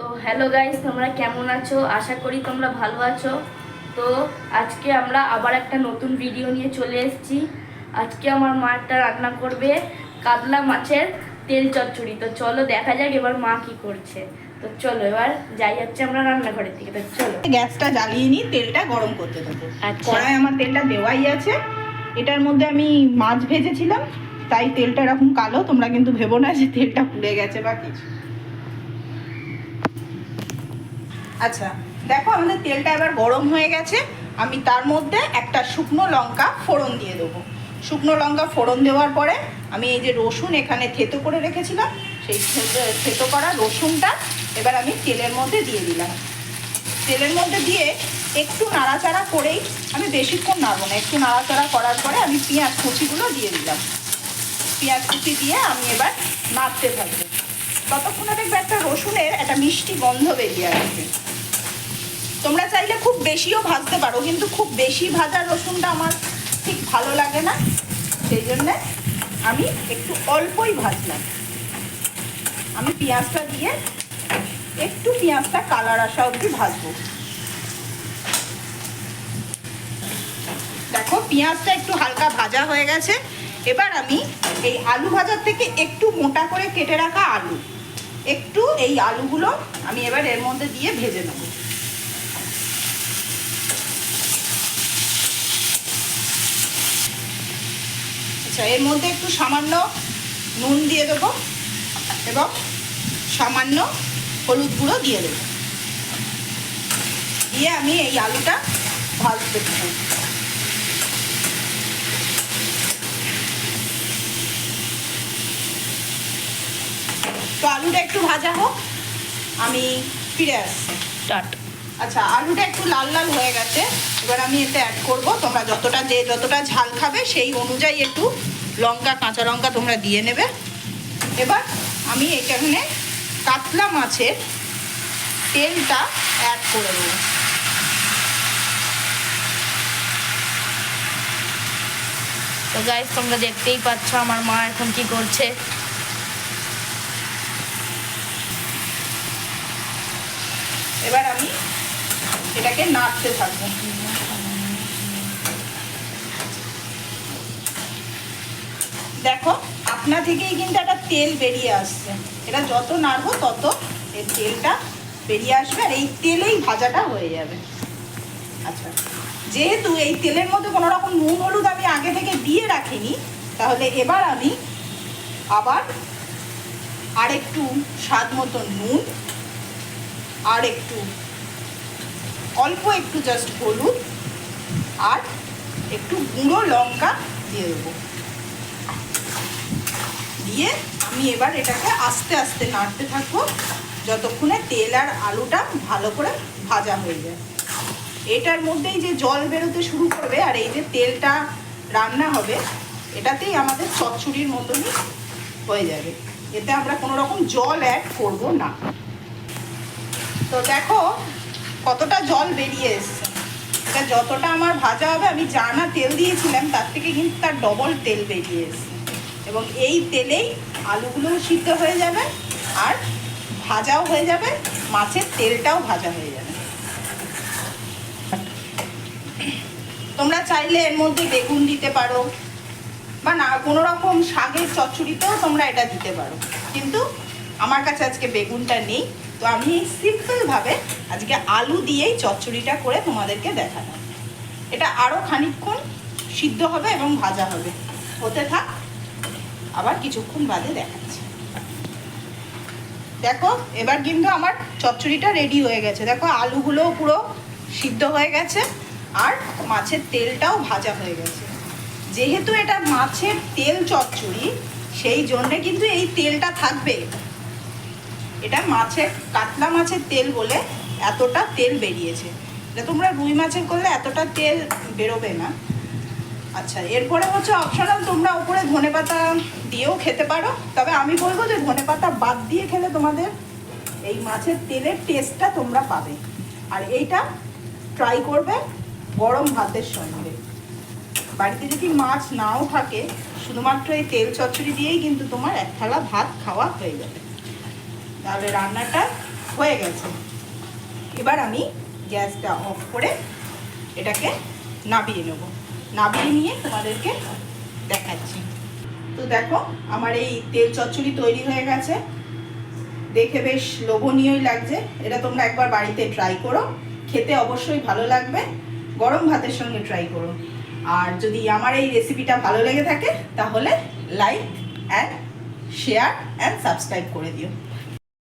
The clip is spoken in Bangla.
তো হ্যালো গাইস তোমরা কেমন আছো? আশা করি তোমরা ভালো আছো। তো আজকে আমরা আবার একটা নতুন ভিডিও নিয়ে চলে এসেছি। আজকে আমার মা একটা রান্না করবে কাতলা মাছের তেল চচ্চড়ি। তো চলো দেখা যাক এবার মা কি করছে। তো চলো এবার যাই যাচ্ছে আমরা রান্নাঘরের দিকে। তো চলো। গ্যাসটা জ্বালিয়ে নিই তেলটা গরম করতে দেবো। আচ্ছা। কড়াই আমার তেলটা দেওয়াই আছে। এটার মধ্যে আমি মাছ ভেজেছিলাম তাই তেলটা এরকম কালো তোমরা কিন্তু ভেবো না যে তেলটা পুড়ে গেছে বা কিছু। আচ্ছা দেখো আমাদের তেলটা এবার গরম হয়ে গেছে। আমি তার মধ্যে একটা শুকনো লঙ্কা ফোড়ন দিয়ে দেবো। শুকনো লঙ্কা ফোড়ন দেওয়ার পরে আমি এই যে রসুন এখানে থেতো করে রেখেছিলাম, সেই থেতো- করা রসুনটা এবার আমি তেলের মধ্যে দিয়ে দিলাম। তেলের মধ্যে দিয়ে একটু নাড়াচাড়া করেই আমি বেশিক্ষণ নাড়বো না, একটু নাড়াচাড়া করার পরে আমি পেঁয়াজ কুচিগুলো দিয়ে দিলাম। পেঁয়াজ কুচি দিয়ে আমি এবার নাড়তে থাকব। ততক্ষণে দেখবে একটা রসুনের একটা মিষ্টি গন্ধ বেরিয়ে আসবে তোমরা চাইলে খুব বেশিও ভাজতে পারো, কিন্তু খুব বেশি ভাজা রসুনটা আমার ঠিক ভালো লাগে না। সেই জন্যে আমি একটু অল্পই ভাজলাম। আমি পেঁয়াজটা দিয়ে একটু পেঁয়াজটা কালার আসা অবধি ভাজবো। দেখো, পেঁয়াজটা একটু হালকা ভাজা হয়ে গেছে। এবার আমি এই আলু ভাজার থেকে একটু মোটা করে কেটে রাখা আলু। একটু এই আলুগুলো আমি এবার এর মধ্যে দিয়ে ভেজে নেব। আচ্ছা এর মধ্যে একটু সামান্য নুন দিয়ে দেবো এবং সামান্য হলুদ গুঁড়ো দিয়ে দেবো। দিয়ে আমি এই আলুটা ভাজতে দেবো। তো আলুটা একটু ভাজা হোক আমি ফিরে আসছি। স্টার্ট আচ্ছা আলুটা একটু লাল লাল হয়ে গেছে এবার আমি এতে অ্যাড করব। তোমরা যতটা যে যতটা ঝাল খাবে সেই অনুযায়ী একটু লঙ্কা কাঁচা লঙ্কা তোমরা দিয়ে নেবে। এবার আমি এখানে কাতলা মাছের তেলটা অ্যাড করে দেবো তো গাইস তোমরা দেখতেই পাচ্ছ আমার মা এখন কি করছে। এবার আমি এটাকে নাড়তে থাকব। দেখো, আপনা থেকেই কিন্তু একটা তেল বেরিয়ে আসছে। এটা যত নাড়বো, তত এই তেলটা বেরিয়ে আসবে আর এই তেলেই ভাজাটা হয়ে যাবে। আচ্ছা যেহেতু এই তেলের মধ্যে কোনো রকম নুন, হলুদ আমি আগে থেকে দিয়ে রাখিনি, তাহলে এবার আমি আবার আরেকটু স্বাদ মতো নুন আর একটু অল্প একটু জাস্ট হলুদ আর একটু গুঁড়ো লঙ্কা দিয়ে দেবো। দিয়ে আমি এবার এটাকে আস্তে আস্তে নাড়তে থাকব। যতক্ষণে তেল আর আলুটা ভালো করে ভাজা হয়ে যায়। এটার মধ্যেই যে জল বেরোতে শুরু করবে আর এই যে তেলটা রান্না হবে, এটাতেই আমাদের চচ্চড়ির মতনই হয়ে যাবে। এতে আমরা কোনো রকম জল অ্যাড করব না। তো দেখো কতটা জল বেরিয়ে এসছে। এটা যতটা আমার ভাজা হবে, আমি যা না তেল দিয়েছিলাম, তার থেকে কিন্তু তার ডবল তেল বেরিয়ে এসছে। এবং এই তেলেই আলুগুলোও সিদ্ধ হয়ে যাবে আর ভাজাও হয়ে যাবে, মাছের তেলটাও ভাজা হয়ে যাবে। তোমরা চাইলে এর মধ্যে বেগুন দিতে পারো বা না কোনো রকম শাকের চচ্চড়িতেও তোমরা এটা দিতে পারো। কিন্তু আমার কাছে আজকে বেগুনটা নেই, তো আমি সিম্পলভাবে আজকে আলু দিয়েই চচ্চড়িটা করে তোমাদেরকে দেখালাম এটা আরও খানিকক্ষণ সিদ্ধ হবে এবং ভাজা হবে। হতে থাক। আবার কিছুক্ষণ বাদে দেখাচ্ছি। দেখো, এবার কিন্তু আমার চচ্চড়িটা রেডি হয়ে গেছে। দেখো, আলুগুলোও পুরো সিদ্ধ হয়ে গেছে আর মাছের তেলটাও ভাজা হয়ে গেছে। যেহেতু এটা মাছের তেল চচ্চড়ি, সেই জন্যে কিন্তু এই তেলটা থাকবে। এটা মাছের, কাতলা মাছের তেল বলে এতটা তেল বেরিয়েছে। এটা তোমরা রুই মাছের করলে এতটা তেল বেরোবে না। আচ্ছা এরপরে হচ্ছে অপশনাল তোমরা উপরে ধনে পাতা দিয়েও খেতে পারো। তবে আমি বলব যে ধনে পাতা বাদ দিয়ে খেলে তোমাদের এই মাছের তেলের টেস্টটা তোমরা পাবে। আর এইটা ট্রাই করবে গরম ভাতের সঙ্গে। বাড়িতে যদি মাছ নাও থাকে, শুধুমাত্র এই তেল চচ্চড়ি দিয়েই কিন্তু তোমার এক থালা ভাত খাওয়া হয়ে যাবে। তাহলে রান্নাটা হয়ে গেছে। এবার আমি গ্যাসটা অফ করে এটাকে নাবিয়ে নেব। নাবিয়ে নিয়ে তোমাদেরকে দেখাচ্ছি। তো দেখো, আমার এই তেল চচ্চড়ি তৈরি হয়ে গেছে। দেখে বেশ লোভনীয়ই লাগছে। এটা তোমরা একবার বাড়িতে ট্রাই করো। খেতে অবশ্যই ভালো লাগবে। গরম ভাতের সঙ্গে ট্রাই করো। আর যদি আমার এই রেসিপিটা ভালো লেগে থাকে, তাহলে like and share and subscribe করে দিও।